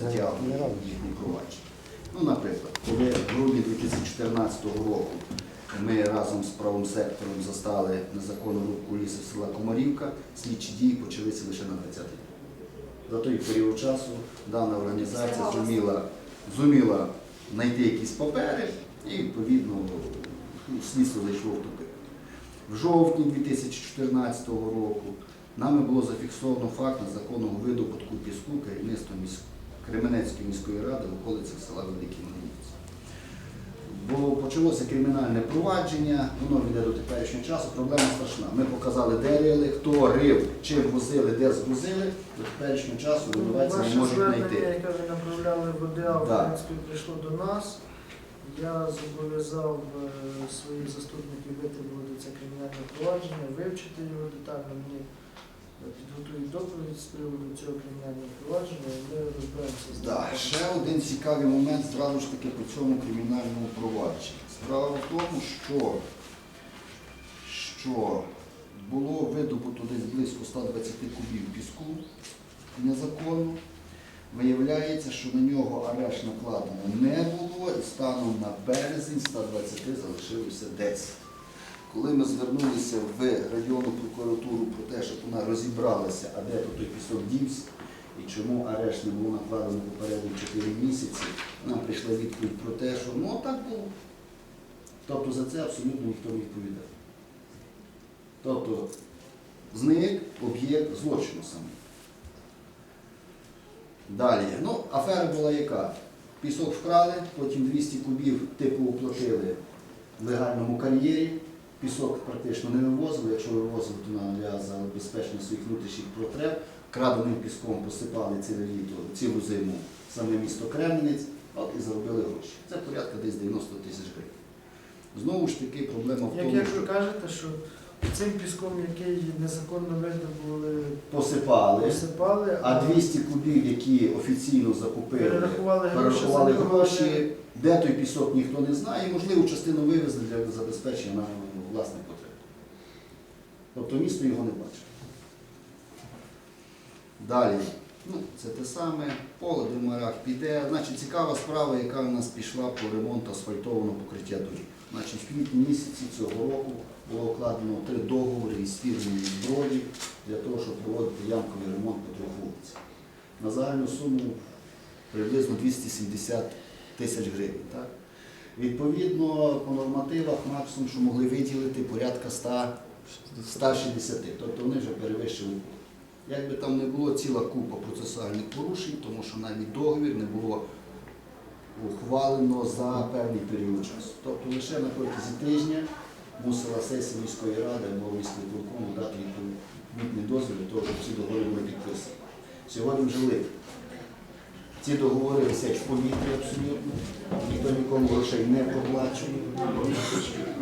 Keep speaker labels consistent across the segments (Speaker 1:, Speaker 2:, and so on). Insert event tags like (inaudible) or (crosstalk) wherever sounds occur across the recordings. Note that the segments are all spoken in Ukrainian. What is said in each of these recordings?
Speaker 1: затягує їхні провадження. Ну, наприклад, коли в грудні 2014 року ми разом з правим сектором застали незаконну рубку лісу села Комарівка, слідчі дії почалися лише на 20 день. За той період часу дана організація зуміла, зуміла знайти якісь папери і, відповідно, ну, слідство зайшло в тупик. В жовтні 2014 року нами було зафіксовано факт незаконного видобутку піску керівництвом місь... Кременецької міської ради в околицях села Великий Млинівці. Бо почалося кримінальне провадження, воно йде до теперішнього часу. Проблема страшна. Ми показали, де рили, хто рив, чим возили, де згрузили. До теперішнього часу винуватця не
Speaker 2: Ваше
Speaker 1: можуть
Speaker 2: звернення,
Speaker 1: знайти.
Speaker 2: яке ви направляли в ОДА
Speaker 1: Да.
Speaker 2: Української, прийшло до нас. Я зобов'язав е, своїх заступників витребувати це кримінальне провадження, вивчити його детально. Мені підготують доповідь з приводу цього кримінального провадження, і ми розберемося з ним.
Speaker 1: ще один цікавий момент зразу ж таки по цьому кримінальному провадженні. Справа в тому, що, що було видобуто десь близько 120 кубів піску незаконно. Виявляється, що на нього арешт накладено не було, і станом на березень 120 залишилося 10. Коли ми звернулися в районну прокуратуру про те, щоб вона розібралася, а де той пісок дівся, і чому арешт не було накладено попередні 4 місяці, нам прийшла відповідь про те, що ну так було. Тобто за це абсолютно ніхто не відповідає. Тобто зник об'єкт злочину саме. Далі. Ну, афера була яка? Пісок вкрали, потім 200 кубів типу оплатили в легальному кар'єрі. Пісок практично не вивозили, якщо вивозили, то на- для забезпечення своїх внутрішніх потреб. Краденим піском посипали ціле літо, цілу зиму саме місто Кремінець, от і заробили гроші. Це порядка десь 90 тисяч гривень. Знову ж таки, проблема в
Speaker 2: Як,
Speaker 1: тому,
Speaker 2: як ви
Speaker 1: що
Speaker 2: кажете, що цим піском, який незаконно видобули,
Speaker 1: посипали,
Speaker 2: посипали,
Speaker 1: а 200 кубів, які офіційно закупили,
Speaker 2: перерахували гроші,
Speaker 1: перерахували
Speaker 2: нього,
Speaker 1: гроші, де той пісок ніхто не знає, і, можливо, частину вивезли для забезпечення власних потреб. Тобто місто його не бачить. Далі, ну, це те саме, поле Демарах піде. Значить, цікава справа, яка в нас пішла по ремонту асфальтованого покриття доріг. Значить, в квітні місяці цього року було укладено три договори із фірмою зброї для того, щоб проводити ямковий ремонт по трьох вулицях. На загальну суму приблизно 270 тисяч гривень. Так? Відповідно, по нормативах максимум, що могли виділити, порядка 100, 160, тобто вони вже перевищили. Як би там не було ціла купа процесуальних порушень, тому що навіть договір не було ухвалено за певний період часу. Тобто лише на протязі тижня мусила сесія міської ради або міського виконкому дати відповідний дозвіл для того, щоб ці договори були підписані. Сьогодні вже липень. Ці договори висять в повітрі абсолютно, ніхто нікому грошей не проплачує,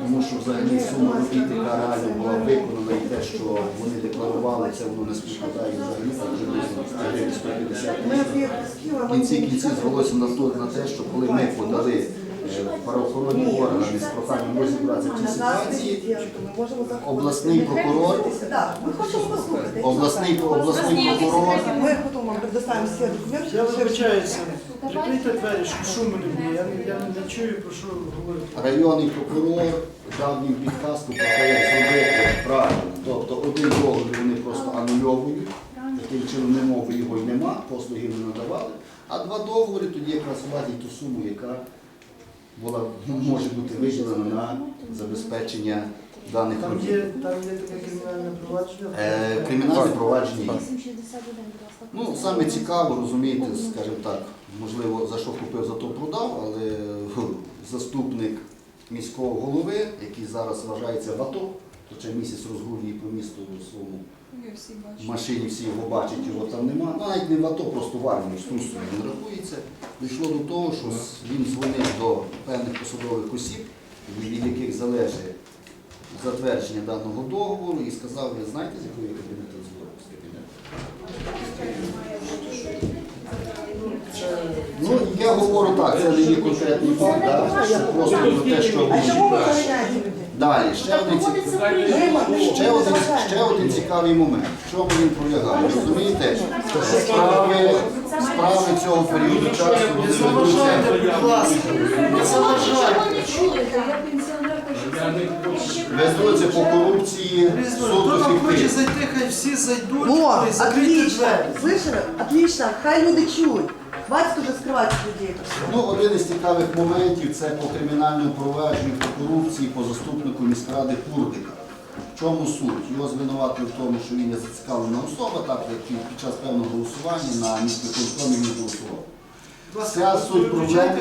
Speaker 1: тому що взагалі сума робіт, яка реально була виконана і те, що вони декларували, це воно не співпадає взагалі там вже близько 150 тисяч. В кінці кінці звелося на, те, що коли ми подали правоохоронні органи з проханням розібратися в цій ситуації, обласний прокурор,
Speaker 3: ми хочемо послухати.
Speaker 1: обласний, обласний прокурор.
Speaker 3: Ми потім вам предоставимо всі документи.
Speaker 2: Я вибачаюся, прикрийте двері, щоб шуму не було. Я, не- я не чую, про що говорите.
Speaker 1: Районний прокурор дав їм підказку про те, як зробити правильно. Тобто один договір вони просто анульовують, таким чином не мови його й нема, послуги не надавали, а два договори тоді якраз владять ту суму, яка була, може бути виділена на забезпечення даних
Speaker 2: Там
Speaker 1: робіт.
Speaker 2: там є таке кримінальне провадження.
Speaker 1: Е, Кримінальне провадження є.
Speaker 4: 861, будь ласка.
Speaker 1: Ну, саме цікаво, розумієте, скажімо так, можливо, за що купив, за то продав, але фу, заступник міського голови, який зараз вважається в АТО, то ще місяць розгулює по місту в машині, всі його бачать, його там нема. Навіть не в АТО, просто в армії, в Струсові він рахується. Дійшло до того, що він дзвонив до певних посадових осіб, від яких залежить затвердження даного договору, і сказав, ви знаєте, з якої кабінету дзвонив? З кабінету. Ну, я говорю так, це не є конкретний факт, да, що просто про те, що
Speaker 3: А чому ви?
Speaker 1: Далі, ще один, цікавий, ще, один, ще один цікавий момент. В чому він полягає? Розумієте, справи, Справи цього періоду часу
Speaker 2: Не
Speaker 1: були
Speaker 2: заважайте, будь ласка, не заважайте.
Speaker 4: не чуєте, я пенсіонерка, що
Speaker 1: Ведуться по корупції суду
Speaker 2: Хто там хоче зайти, хай всі зайдуть,
Speaker 3: О,
Speaker 2: хай
Speaker 3: отлично.
Speaker 2: двері.
Speaker 3: Слышали? Отлично. Хай люди чують. Хватит уже скривати людей.
Speaker 1: Ну, один із цікавих моментів це по кримінальному провадженню по корупції по заступнику міськради Курдика. В чому суть? Його звинуватили в тому, що він є зацікавлена особа, так як під час певного голосування на міськвиконкомі він голосував. Вся суть проблеми-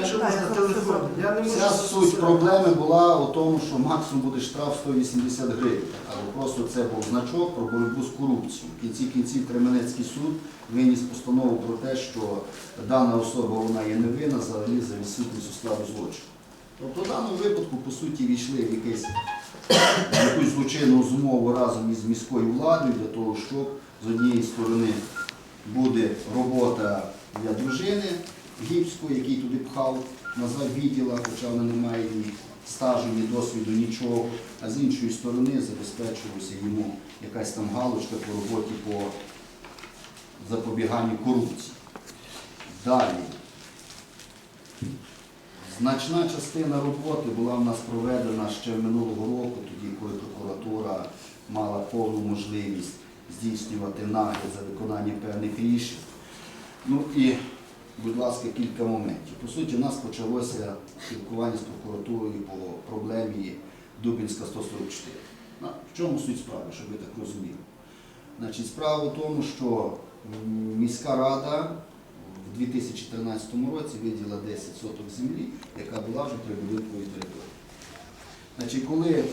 Speaker 1: Вся суть проблеми була у тому, що максимум буде штраф 180 гривень. Але просто це був значок про боротьбу з корупцією. В кінці кінців Кременецький суд виніс постанову про те, що дана особа вона є невинна взагалі за відсутністю складу злочину. Тобто в даному випадку, по суті, війшли в якийсь якусь злочинну змову разом із міською владою для того, щоб з однієї сторони буде робота для дружини Гіпської, який туди пхав назад відділа, хоча вона не має ні стажу, ні досвіду, нічого. А з іншої сторони забезпечувалася йому якась там галочка по роботі по запобіганню корупції. Далі. Значна частина роботи була в нас проведена ще минулого року, тоді, коли прокуратура мала повну можливість здійснювати нагляд за виконанням певних рішень. Ну і, будь ласка, кілька моментів. По суті, у нас почалося спілкування з прокуратурою по проблемі Дубінська 144. В чому суть справи, щоб ви так розуміли? Значить, справа в тому, що міська рада в 2013 році виділа 10 соток землі, яка була вже прибудинковою територією. Значить, коли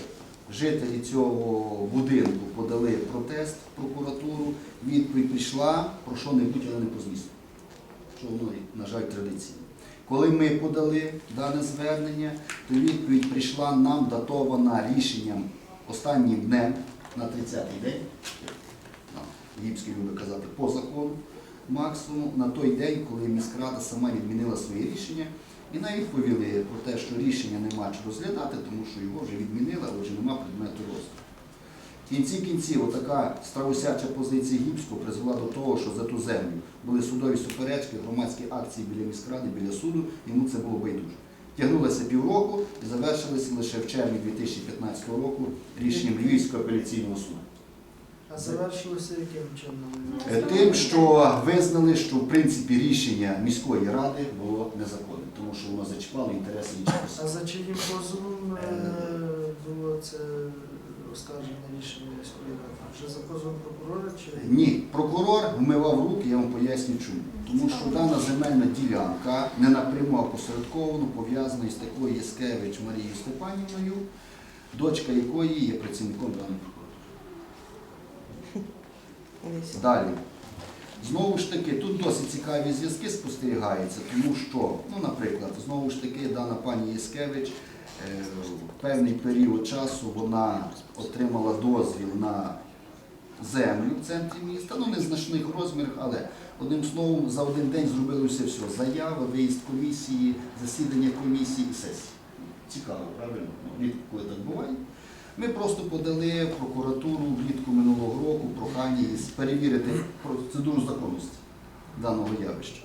Speaker 1: жителі цього будинку подали протест в прокуратуру, відповідь прийшла про що-небудь, але не по змісту. Що воно, на жаль, традиційно. Коли ми подали дане звернення, то відповідь прийшла нам датована рішенням останнім днем на 30-й день. Ліпський любить казати по закону максимум на той день, коли міськрада сама відмінила своє рішення, і навіть відповіли про те, що рішення нема чи розглядати, тому що його вже відмінили, вже нема предмету розгляду. В кінці кінців отака страусяча позиція Гіпського призвела до того, що за ту землю були судові суперечки, громадські акції біля міськради, біля суду, йому це було байдуже. Тягнулося півроку і завершилися лише в червні 2015 року рішенням Львівського апеляційного суду.
Speaker 2: А завершилося яким чином?
Speaker 1: Е, Тим, що визнали, що в принципі рішення міської ради було незаконним, тому що воно зачіпало інтереси інших
Speaker 2: А за чиїм позовом е, було це оскарження рішення міської ради? Вже за позовом прокурора чи
Speaker 1: Ні, прокурор вмивав руки, я вам поясню чому. Тому що дана земельна ділянка не напряму а посередковано пов'язана із такою Яскевич Марією Степанівною, дочка якої є працівником даної прокуратури. Далі. Знову ж таки, тут досить цікаві зв'язки спостерігаються, тому що, ну, наприклад, знову ж таки, дана пані Яскевич е, в певний період часу вона отримала дозвіл на землю в центрі міста, ну не значних розмірах, але одним словом, за один день зробилося все. Заява, виїзд комісії, засідання комісії сесії. Цікаво, правильно? Ну, рідко так буває. Ми просто подали в прокуратуру влітку минулого року прохання перевірити процедуру законності даного явища.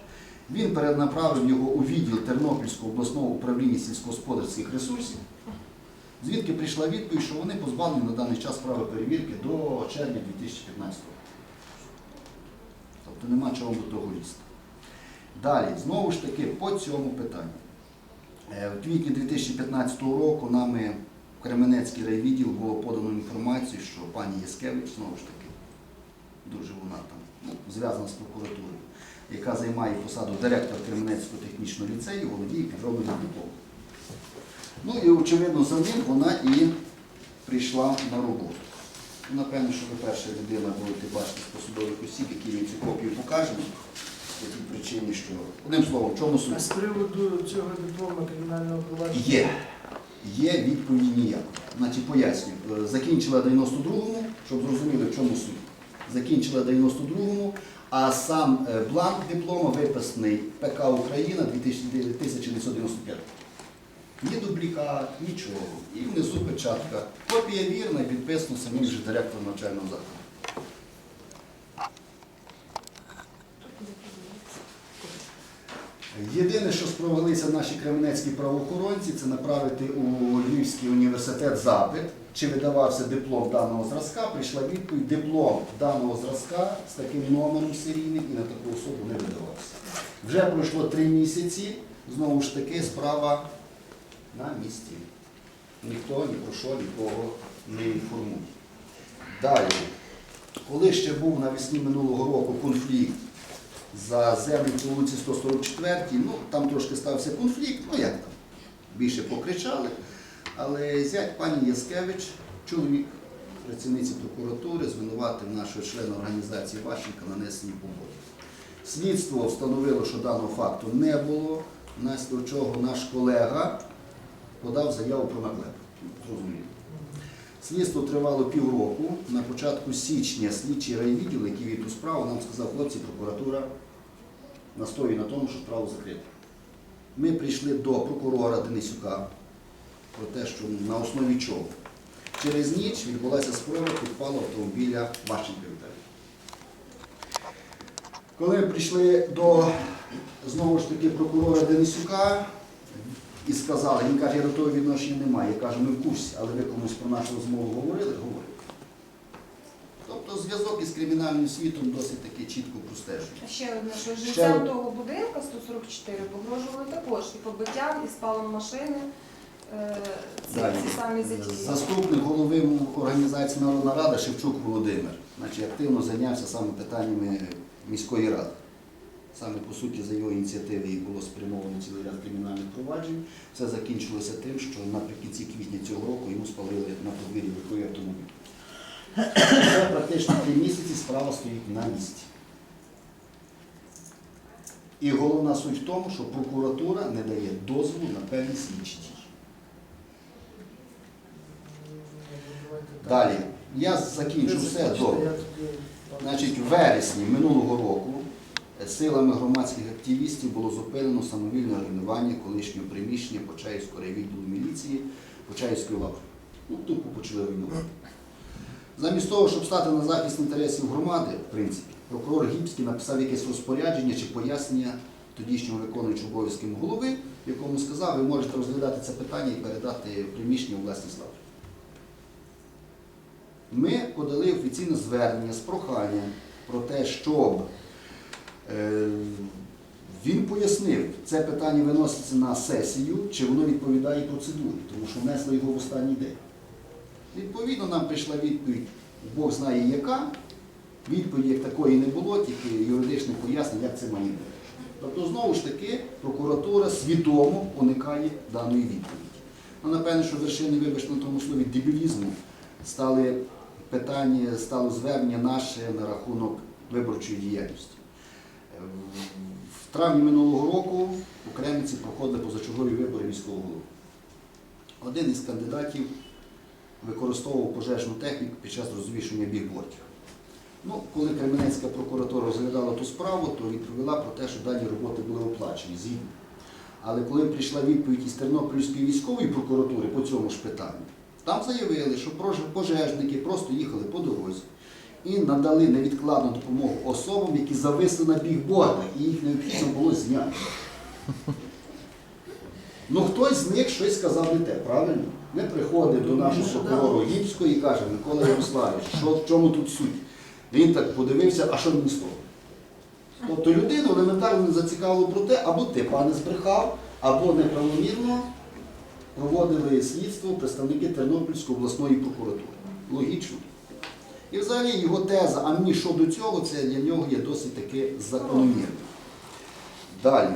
Speaker 1: Він перенаправив його у відділ Тернопільського обласного управління сільськогосподарських ресурсів, звідки прийшла відповідь, що вони позбавлені на даний час права перевірки до червня 2015 року. Тобто нема чого до того лізти. Далі, знову ж таки, по цьому питанню. Е, В квітні 2015 року нами в Кременецький райвідділ було подано інформацію, що пані Яскевич, знову ж таки, дуже вона там ну, зв'язана з прокуратурою, яка займає посаду директора Кременецького технічного ліцею, володіє підробленим дипломом. Ну і очевидно за ним вона і прийшла на роботу. Ну, Напевно, що ви перша людина будете бачити з посудових осіб, які їй цю копію покажемо, по тій причині, що одним словом, в чому
Speaker 2: а з приводу цього диплома кримінального провадження?
Speaker 1: Є. Є відповіді ніякої. Значить, пояснюю. Е, Закінчила 92-му, щоб зрозуміли, в чому суть. Закінчила 92-му, а сам е, бланк диплома виписаний ПК Україна 1995. Ні дублікат, нічого. І внизу печатка. Копія вірна і підписана самим же директором навчального закладу. Єдине, що спромоглися наші кременецькі правоохоронці, це направити у Львівський університет запит, чи видавався диплом даного зразка. Прийшла відповідь, диплом даного зразка з таким номером серійним і на таку особу не видавався. Вже пройшло три місяці, знову ж таки, справа на місці. Ніхто ні про що нікого не інформує. Далі, коли ще був навесні минулого року конфлікт за землю по вулиці 144, ну там трошки стався конфлікт, ну як там, більше покричали. Але зять пані Яскевич, чоловік працівниці прокуратури, звинуватив нашого члена організації Ващенка нанесені побої. Слідство встановило, що даного факту не було, внаслідок чого наш колега подав заяву про наклеп. Зрозуміло. Слідство тривало півроку. На початку січня слідчий райвідділ, який вів ту справу, нам сказав, хлопці, прокуратура настоює на тому, що справу закрити. Ми прийшли до прокурора Денисюка про те, що на основі чого. Через ніч відбулася спроба підпалу автомобіля Ващенка Віталія. Коли ми прийшли до знову ж таки прокурора Денисюка і сказали, він каже, я до того відношення не маю. Я кажу, ми в курсі, але ви комусь про нашу розмову говорили? Говорили. Тобто зв'язок із кримінальним світом досить таки чітко простежує.
Speaker 5: Ще одне, що
Speaker 1: Ще
Speaker 5: життям
Speaker 1: од-
Speaker 5: того будинку 144 погрожували також і побиттям, і спалом машини. Е,
Speaker 1: Далі. Заступник голови організації Народна Рада Шевчук Володимир значить, активно зайнявся саме питаннями міської ради. Саме по суті за його ініціативи і було спрямовано цілий ряд кримінальних проваджень. Це закінчилося тим, що наприкінці квітня цього року йому спалили на подвір'ї легковий автомобіль. Це практично три місяці справа стоїть на місці. І головна суть в тому, що прокуратура не дає дозволу на певні слідчі дії.
Speaker 2: Давайте так.
Speaker 1: Далі. Я закінчу все добре. Значить, в вересні минулого року силами громадських активістів було зупинено самовільне руйнування колишнього приміщення Почаївського райвідділу міліції Почаївської лаври. Ну, тупо почали руйнувати. Замість того, щоб стати на захист інтересів громади, в принципі, прокурор Гібський написав якесь розпорядження чи пояснення тодішнього виконуючого обов'язків голови, якому сказав, ви можете розглядати це питання і передати приміщення у власність лаври. Ми подали офіційне звернення з проханням про те, щоб е, він пояснив, це питання виноситься на сесію, чи воно відповідає процедурі, тому що внесли його в останній день. Відповідно, нам прийшла відповідь, Бог знає яка. Відповіді як такої не було, тільки юридичне пояснення, як це має бути. Тобто, знову ж таки, прокуратура свідомо уникає даної відповіді. Ну, напевно, що вершини, вибачте на тому слові, дебілізму стали питання, стало звернення наше на рахунок виборчої діяльності. В травні минулого року у Кремниці проходили позачергові вибори міського голови. Один із кандидатів використовував пожежну техніку під час розвішування бігбордів. Ну, коли Кременецька прокуратура розглядала ту справу, то відповіла про те, що дані роботи були оплачені згідно. Але коли прийшла відповідь із Тернопільської військової прокуратури по цьому ж питанню, там заявили, що пожежники просто їхали по дорозі і надали невідкладну допомогу особам, які зависли на бігбордах, і їх необхідно було зняти. Ну хтось з них щось сказав не те, правильно? Ми приходимо до нашого прокурора Гібського і кажемо, Микола Ярославович, що в чому тут суть? Він так подивився, а що мені з того? Тобто людину елементарно не зацікавило про те, або ти, пане, збрехав, або неправомірно проводили слідство представники Тернопільської обласної прокуратури. Логічно. І взагалі його теза, а мені що до цього, це для нього є досить таки закономірним. Далі.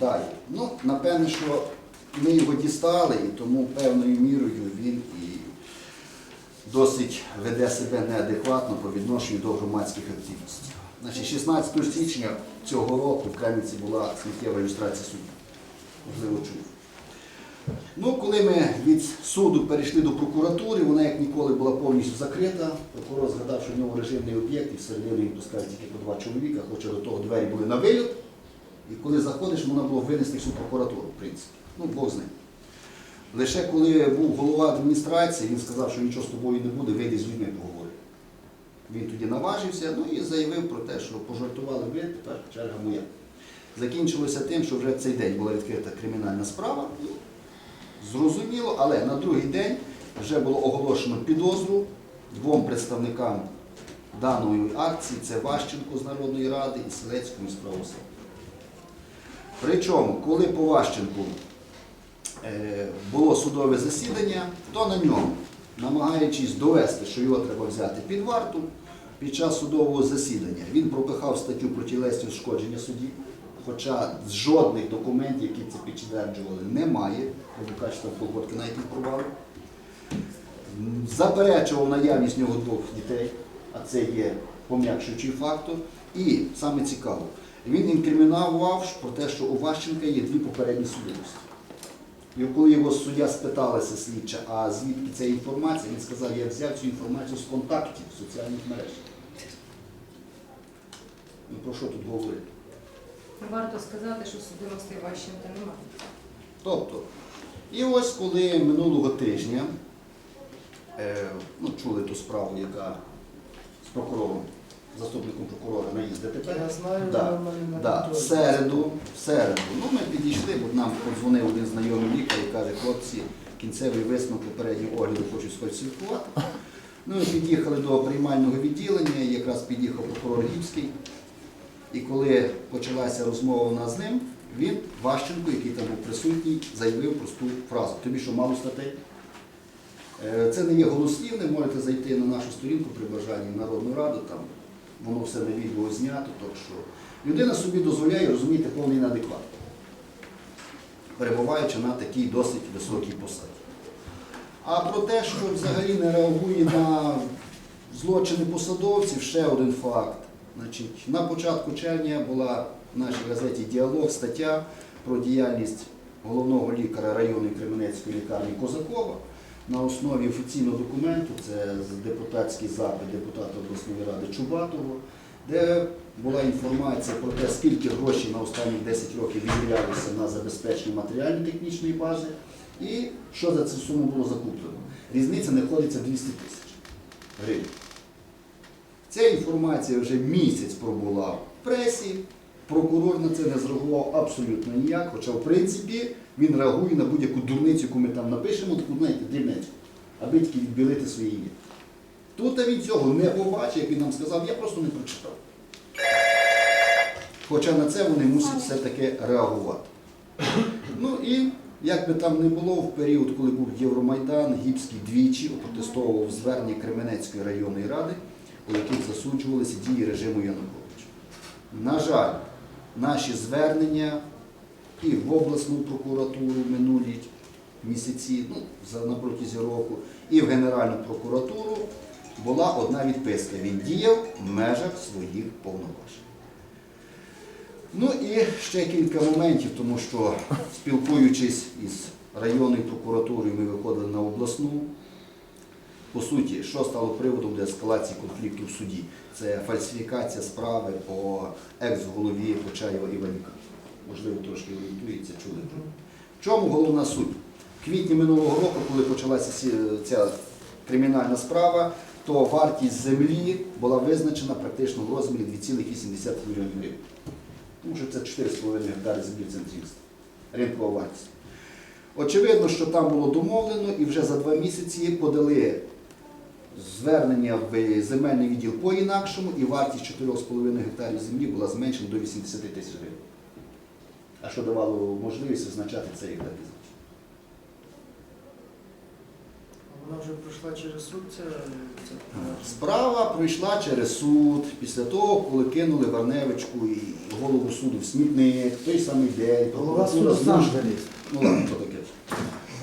Speaker 1: Далі. Ну, напевне, що ми його дістали, і тому певною мірою він і досить веде себе неадекватно по відношенню до громадських активістів. Значить, 16 січня цього року в Кремниці була сміттєва ілюстрація судді. Можливо, чув. Ну, коли ми від суду перейшли до прокуратури, вона як ніколи була повністю закрита. Прокурор згадав, що в нього режимний об'єкт, і всередину їм пускають тільки по два чоловіка, хоча до того двері були на виліт. І коли заходиш, можна було винести всю прокуратуру, в принципі. Ну, Бог з ним. Лише коли був голова адміністрації, він сказав, що нічого з тобою не буде, вийди з людьми поговори. Він тоді наважився, ну і заявив про те, що пожартували ви, тепер черга моя. закінчилося тим, що вже в цей день була відкрита кримінальна справа. Зрозуміло, але на другий день вже було оголошено підозру двом представникам даної акції це Ващенко з Народної Ради і Селецькому з правосуддя. Причому, коли по Ващенку е, було судове засідання, то на ньому, намагаючись довести, що його треба взяти під варту, під час судового засідання він пропихав статтю про тілесні ушкодження судді, хоча жодних документів, які це підтверджували, немає, адвокатства Полгорки навіть не провали. Заперечував наявність нього двох дітей, а це є пом'якшуючий фактор. І саме цікаво, він інкримінував про те, що у Ващенка є дві попередні судимості. І коли його суддя спиталася слідча, а звідки ця інформація, він сказав, я взяв цю інформацію з контактів соціальних мереж. Ну про що тут говорити?
Speaker 5: Варто сказати, що судимостей Ващенка немає.
Speaker 1: Тобто, і ось коли минулого тижня е, ну, чули ту справу, яка з прокурором, заступником прокурора наїзд ДТП.
Speaker 2: Я знаю,
Speaker 1: Да,
Speaker 2: вона в мене на
Speaker 1: Да, в
Speaker 2: контролі.
Speaker 1: середу, в середу. Ну, ми підійшли, бо нам подзвонив один знайомий лікар і каже, хлопці, кінцевий висновок попереднього огляду хочуть сфальсифікувати. Ну, ми під'їхали до приймального відділення, і якраз під'їхав прокурор Ліпський. І коли почалася розмова у нас з ним, він, Ващенко, який там був присутній, заявив просту фразу. Тобі що мало статей? Е, Це не є голослівне, можете зайти на нашу сторінку при бажанні в Народну Раду, там воно все на відео знято. Так що людина собі дозволяє розуміти повний неадекват, перебуваючи на такій досить високій посаді. А про те, що взагалі не реагує на злочини посадовців, ще один факт. Значить, на початку червня була в нашій газеті Діалог стаття про діяльність головного лікаря районної Кременецької лікарні Козакова на основі офіційного документу, це депутатський запит депутата обласної ради Чубатова, де була інформація про те, скільки грошей на останні 10 років виділялося на забезпечення матеріально-технічної бази і що за цю суму було закуплено. Різниця знаходиться 200 тисяч гривень. Ця інформація вже місяць пробула в пресі, прокурор на це не зреагував абсолютно ніяк, хоча в принципі він реагує на будь-яку дурницю, яку ми там напишемо, таку знаєте, дрібнецьку, аби тільки відбілити своє ім'я. Тут він цього не побачив, як він нам сказав, я просто не прочитав. Хоча на це вони мусять все-таки реагувати. Ну і як би там не було, в період, коли був Євромайдан, Гіпський двічі опротестовував звернення Кременецької районної ради, у яких засуджувалися дії режиму Януковича. На жаль, наші звернення і в обласну прокуратуру минулі місяці, ну, на протязі року, і в Генеральну прокуратуру була одна відписка. Він діяв в межах своїх повноважень. Ну і ще кілька моментів, тому що спілкуючись із районною прокуратурою, ми виходили на обласну. По суті, що стало приводом для ескалації конфлікту в суді? Це фальсифікація справи по екс-голові Почаєва Іванюка. Можливо, трошки орієнтується, чули. В чому головна суть? В квітні минулого року, коли почалася ця кримінальна справа, то вартість землі була визначена практично в розмірі 2,8 мільйонів гривень. Тому що це 4,5 гектари землі в центрі міста. Ринкова вартість. Очевидно, що там було домовлено і вже за два місяці подали звернення в земельний відділ по-інакшому, і вартість 4,5 гектарів землі була зменшена до 80 тисяч гривень. А що давало можливість визначати це як такий.
Speaker 2: А Вона вже пройшла через суд, це,
Speaker 1: Справа пройшла через суд після того, коли кинули Варневичку і голову суду в смітник, той самий день.
Speaker 6: Голова суду сам
Speaker 1: Ну ладно, що таке.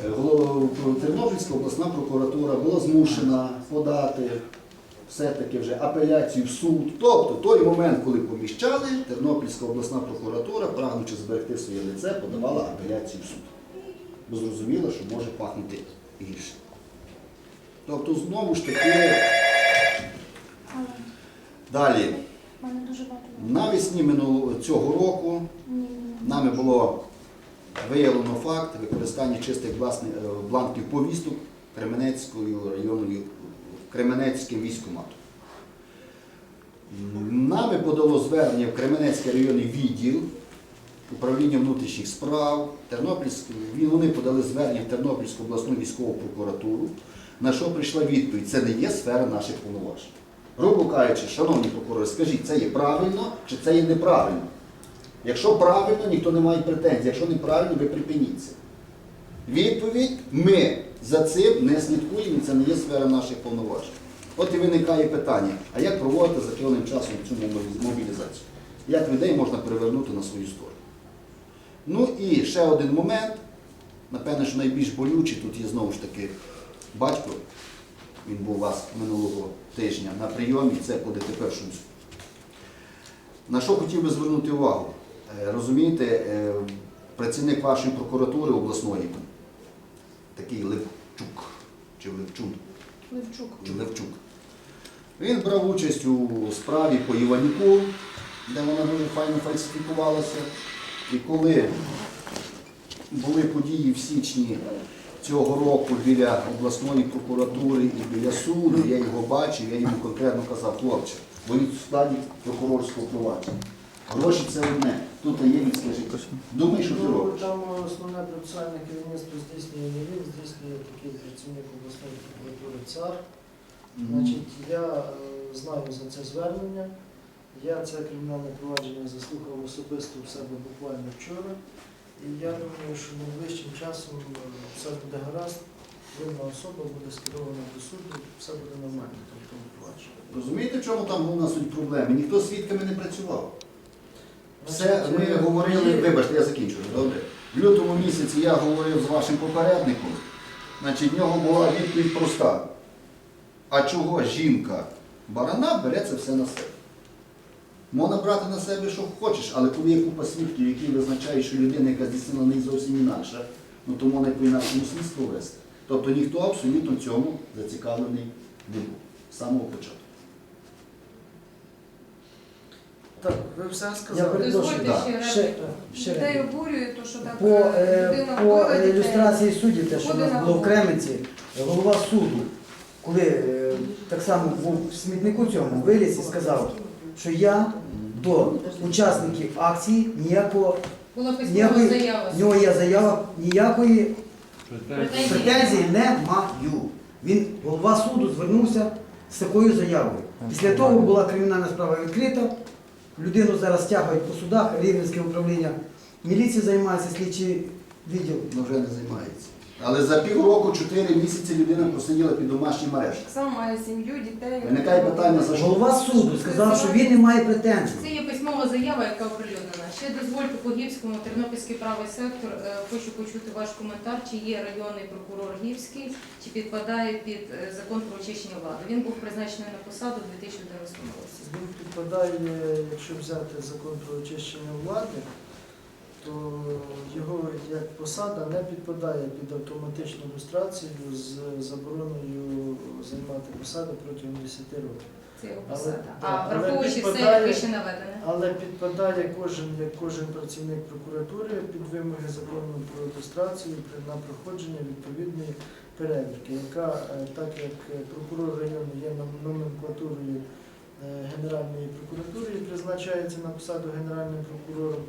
Speaker 1: Е, Тернопільська обласна прокуратура була змушена подати все-таки вже апеляцію в суд. Тобто той момент, коли поміщали, Тернопільська обласна прокуратура, прагнучи зберегти своє лице, подавала апеляцію в суд. Бо зрозуміла, що може пахнути гірше. Тобто, знову ж таки, далі, навесні минулого цього року нами було виявлено факт використання чистих е, бланків повісток Кременецькою районною Кременецьким військкоматом. Нами подало звернення в Кременецький районний відділ управління внутрішніх справ, Тернопільськ, він- вони подали звернення в Тернопільську обласну військову прокуратуру, на що прийшла відповідь, це не є сфера наших повноважень. Грубо кажучи, шановні прокурори, скажіть, це є правильно чи це є неправильно? Якщо правильно, ніхто не має претензій, якщо неправильно, ви припиніться. Відповідь ми за цим не слідкуємо, це не є сфера наших повноважень. От і виникає питання, а як проводити за певним часом цю мобілізацію? Як людей можна перевернути на свою сторону? Ну і ще один момент, напевне, що найбільш болючий, тут є знову ж таки батько, він був у вас минулого тижня на прийомі, це по ДТП Шумську. На що хотів би звернути увагу? Е, Розумієте, е, працівник вашої прокуратури обласної, такий Левчук, чи Левчун,
Speaker 5: Левчук.
Speaker 1: чи Левчук. Він брав участь у справі по Іванюку, де вона дуже файно фальсифікувалася. І коли були події в січні цього року біля обласної прокуратури і біля суду, я його бачив, я йому конкретно казав, хлопче, ви в складі прокурорського провадження. Гроші це одне. Тут є він, скажіть. Думай, що ти
Speaker 2: Ну,
Speaker 1: робиш.
Speaker 2: там основне процесуальне керівництво здійснює не він, здійснює такий працівник обласної прокуратури ЦАР. Значить, я е, знаю за це звернення. Я це кримінальне провадження заслухав особисто в себе буквально вчора. І я думаю, що найближчим часом е, все буде гаразд, винна особа буде скерована до суду, все буде нормально тому провадженні.
Speaker 1: Розумієте, в чому там головна суть проблеми? Ніхто свідками не працював. Все, ми говорили, вибачте, я закінчую, добре. В лютому місяці я говорив з вашим попередником, значить, в нього була відповідь проста. А чого жінка барана бере це все на себе? Можна брати на себе, що хочеш, але коли є купа свідків, які визначають, що людина, яка здійснила не зовсім інакше, ну то можна по інакшому слідство вести. Тобто ніхто абсолютно цьому зацікавлений не був з самого початку.
Speaker 2: Так, ви все
Speaker 3: Я
Speaker 2: сказали.
Speaker 3: перепрошую,
Speaker 5: Дозвольте
Speaker 1: да.
Speaker 5: ще
Speaker 3: Ще,
Speaker 5: репліку.
Speaker 3: ще
Speaker 5: Дітей
Speaker 3: репліку.
Speaker 5: обурює, то що так
Speaker 3: По,
Speaker 5: е,
Speaker 3: е,
Speaker 5: людина
Speaker 3: по
Speaker 5: вбила
Speaker 3: е,
Speaker 5: дітей.
Speaker 3: ілюстрації суддів, те, що у нас було в. Кременці, голова суду, коли е, так само був в смітнику цьому, виліз і сказав, що я до учасників акції ніякого,
Speaker 4: Була письмова
Speaker 3: ніякої,
Speaker 4: заява.
Speaker 3: в нього є заява, ніякої претензії не маю. Він, голова суду, звернувся з такою заявою. Після того була кримінальна справа відкрита. Людину зараз тягають по судах, Рівненське управління міліції займається слідчий відділ.
Speaker 1: Ну вже не займається. Але за півроку, чотири місяці людина просиділа під домашнім арештом.
Speaker 5: Так само має сім'ю, дітей.
Speaker 1: Виникає питання, за що?
Speaker 3: Голова суду сказав, що він не має претензій.
Speaker 4: Це є письмова заява, яка оприлюднена. Ще дозвольте по Гівському, Тернопільський правий сектор. Е, Хочу почути ваш коментар, чи є районний прокурор Гівський, чи підпадає під е, закон про очищення влади. Він був призначений на посаду у 2011 році.
Speaker 2: Він підпадає, якщо взяти закон про очищення влади, то його як посада не підпадає під автоматичну люстрацію з забороною займати посаду протягом 10 років.
Speaker 4: Це його
Speaker 2: Але-
Speaker 4: посада.
Speaker 2: так,
Speaker 4: А
Speaker 2: але
Speaker 4: враховуючи все,
Speaker 2: підпадає-
Speaker 4: як вище наведене.
Speaker 2: Але підпадає кожен, як кожен працівник прокуратури під вимоги закону про люстрацію на проходження відповідної перевірки, яка, е, так як прокурор району є номенклатурою е, Генеральної прокуратури і призначається на посаду генеральним прокурором,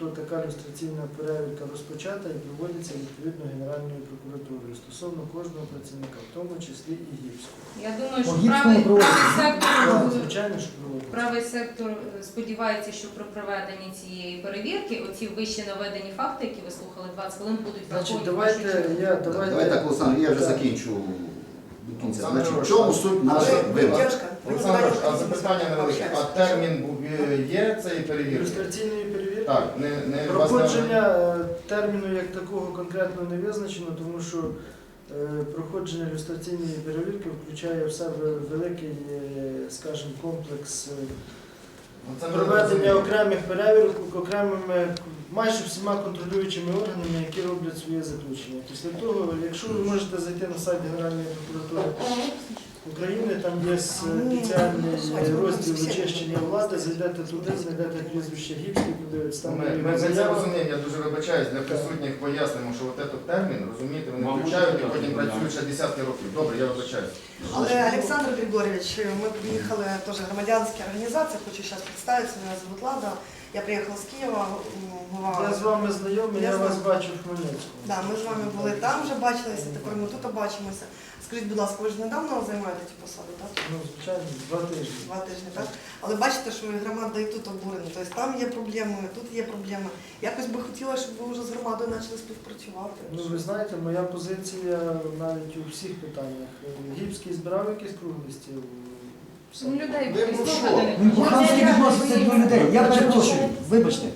Speaker 2: то така люстраційна перевірка розпочата і проводиться відповідно Генеральною прокуратурою стосовно кожного працівника, в тому числі і гіпського.
Speaker 4: Я думаю, що правий,
Speaker 3: проводиться.
Speaker 4: правий сектор
Speaker 2: Так, Звичайно, що проводиться.
Speaker 4: Правий сектор е, сподівається, що при проведенні цієї перевірки оці вище наведені факти, які ви слухали 20 хвилин, будуть
Speaker 2: Значить,
Speaker 4: враховані в першу
Speaker 2: давайте
Speaker 4: чергу.
Speaker 2: я
Speaker 1: Давайте,
Speaker 2: давайте.
Speaker 1: так, Олександр, я вже
Speaker 2: Так.
Speaker 1: закінчу до кінця. Значить, в чому суть наших
Speaker 6: Ви-
Speaker 1: вимог?
Speaker 6: Олександр, а запитання невелике. А термін е, є цієї перевірки. Так, не, не
Speaker 2: Проходження е, терміну як такого конкретно не визначено, тому що е, проходження ілюстраційної перевірки включає в себе великий, е, скажімо, комплекс е,
Speaker 6: Ну, це ми
Speaker 2: проведення
Speaker 6: розуміємо.
Speaker 2: окремих перевірок окремими майже всіма контролюючими органами, які роблять своє заключення. Після того, якщо ви можете зайти на сайт Генеральної прокуратури України, там є спеціальний розділ очищення влади, зайдете туди, знайдете прізвище Гіпський, подивитесь, там
Speaker 6: Ми, ми, ми це розуміємо, я дуже вибачаюсь, для присутніх пояснимо, що от этот термін, розумієте, вони
Speaker 7: Мабуть,
Speaker 6: включають і
Speaker 7: так,
Speaker 6: потім працюють ще десятки років. Добре, я вибачаюсь.
Speaker 3: Але Олександр Григорьевич, ми приїхали теж громадянська організація, хочу зараз представитися, мене звуть Лада.
Speaker 7: Я приїхала з Києва, голова.
Speaker 2: Я з вами знайомий,
Speaker 7: Я
Speaker 2: я вас бачу в Хмельницькому.
Speaker 7: Да, ми з вами були там, вже бачилися, тепер ми тут бачимося. Скажіть, будь ласка, ви ж недавно займаєте цю посаду, так?
Speaker 2: Ну, звичайно, два тижні.
Speaker 7: Два тижні, так? Але бачите, що громада і тут обурена. Тобто там є проблеми, тут є проблеми. Якось би хотіла, щоб ви вже з громадою почали співпрацювати.
Speaker 2: Ну, ви знаєте, моя позиція навіть у всіх питаннях. Гіпський збирав якісь круглості?
Speaker 4: Ну, людей
Speaker 1: Де
Speaker 4: слухати
Speaker 3: по-хамськи відноситься до людей. Я перепрошую, вибачте.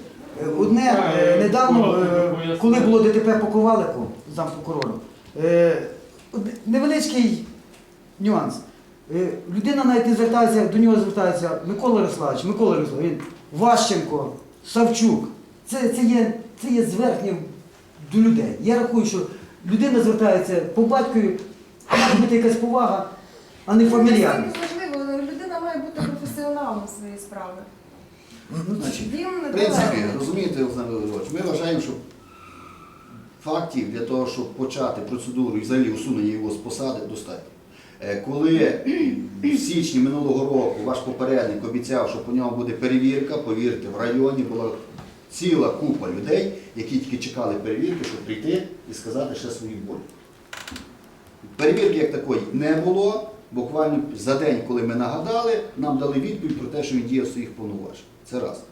Speaker 3: Е, Одне е, недавно, е, коли було ДТП по Ковалику, зампрокурором, е, невеличкий нюанс. Е, Людина навіть не звертається, до нього звертається Микола Ярославович, Микола Ярославович, він Ващенко, Савчук. Це, це, є, це є зверхнім до людей. Я рахую, що людина звертається по батькові, має бути якась повага, а не фамільярність.
Speaker 5: Це важливо, людина має бути професіоналом своєї справи.
Speaker 1: Ну, значить,
Speaker 5: Він
Speaker 1: В принципі, розумієте, Олександр Володимирович, ми вважаємо, що фактів для того, щоб почати процедуру і взагалі усунення його з посади, достатньо. Е, Коли в січні минулого року ваш попередник обіцяв, що по ньому буде перевірка, повірте, в районі була ціла купа людей, які тільки чекали перевірки, щоб прийти і сказати ще свою боль. Перевірки як такої не було. Буквально за день, коли ми нагадали, нам дали відповідь про те, що він діяв своїх повноважень. Це раз.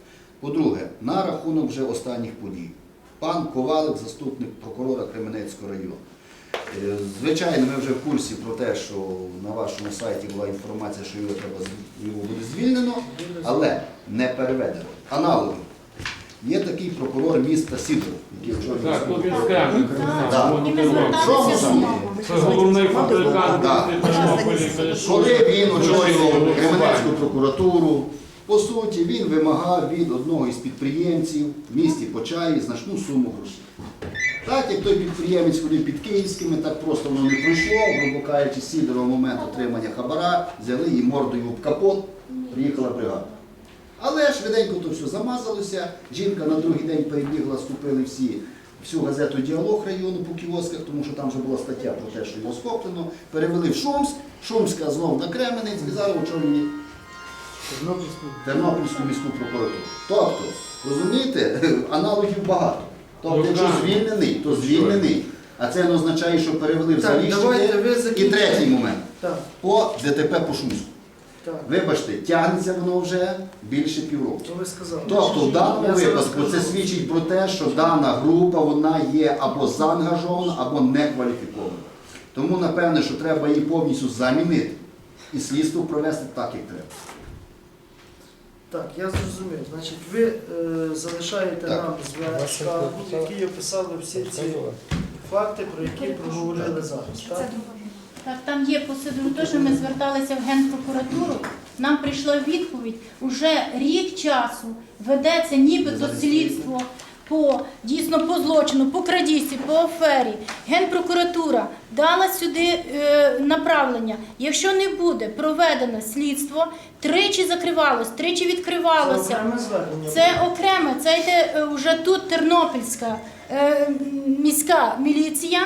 Speaker 1: По-друге, на рахунок вже останніх подій. Пан Ковалик, заступник прокурора Кременецького району. Е, Звичайно, ми вже в курсі про те, що на вашому сайті була інформація, що його треба його буде звільнено, але не переведено. Аналоги. Є такий прокурор міста Сідоров, який очолює
Speaker 8: Так, тут він скаже,
Speaker 1: Да.
Speaker 9: І ми зверталися до.
Speaker 8: Це головний фабрикант
Speaker 1: Да. Коли він очолював Кременецьку прокуратуру, по суті, він вимагав від одного із підприємців в місті Почаї значну суму грошей. Так як той підприємець ходив під київськими, так просто воно не пройшло, грубо кажучи, Сідоров момент отримання хабара, взяли її мордою об капот, приїхала бригада. Але швиденько то все замазалося. Жінка на другий день перебігла, скупили всі, всю газету Діалог району по кіосках, тому що там вже була стаття про те, що його схоплено. Перевели в Шумськ, Шумська знов на Кременець і зараз очолює
Speaker 2: Тернопільську.
Speaker 1: Тернопільську міську прокуратуру. Тобто, розумієте, (laughs) аналогів багато. Тобто,
Speaker 8: Ну,
Speaker 1: якщо звільнений, то звільнений. А це не означає, що перевели в Заліщики. І третій момент.
Speaker 2: Так,
Speaker 1: По ДТП по Шумську.
Speaker 2: так.
Speaker 1: Вибачте, тягнеться воно вже більше півроку.
Speaker 2: Що ви сказали?
Speaker 1: Тобто в даному випадку це свідчить про те, що дана група вона є або заангажована, або некваліфікована. Тому напевне, що треба її повністю замінити і слідство провести так, як треба.
Speaker 2: Так, я зрозумів. Значить, ви е, залишаєте
Speaker 1: Так.
Speaker 2: нам зв'язок, скаргу, в якій описали всі ці факти, про які проговорили зараз. Так?
Speaker 10: Так, там є процедура, те, що ми зверталися в Генпрокуратуру, нам прийшла відповідь, уже рік часу ведеться нібито слідство по дійсно по злочину, по крадісті, по афері. Генпрокуратура дала сюди е, направлення. Якщо не буде проведено слідство, тричі закривалось, тричі
Speaker 2: Це
Speaker 10: відкривалося.
Speaker 2: окреме звернення.
Speaker 10: Це окреме, це йде е, вже тут Тернопільська е, міська міліція.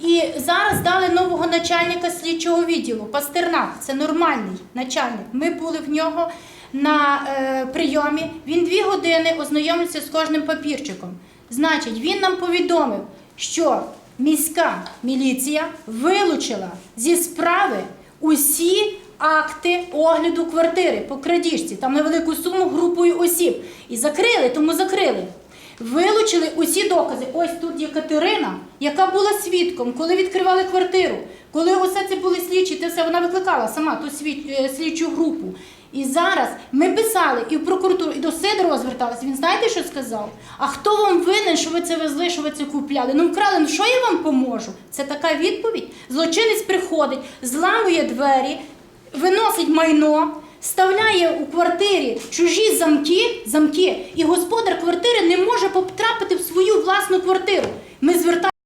Speaker 10: І зараз дали нового начальника слідчого відділу Пастернак. Це нормальний начальник. Ми були в нього на е, прийомі. Він дві години ознайомився з кожним папірчиком. Значить, він нам повідомив, що міська міліція вилучила зі справи усі акти огляду квартири по крадіжці, там на велику суму групою осіб. І закрили, тому закрили. Вилучили усі докази. Ось тут є Катерина, яка була свідком, коли відкривали квартиру. Коли усе це були слідчі, це все вона викликала сама ту е, слідчу групу. І зараз ми писали і в прокуратуру, і до Сидорова зверталися. Він знаєте, що сказав? А хто вам винен, що ви це везли, що ви це купляли? Ну вкрали, ну що я вам поможу? Це така відповідь. Злочинець приходить, зламує двері, виносить майно, вставляє у квартирі чужі замки, замки, і господар квартири не може потрапити в свою власну квартиру. Ми звертаємося.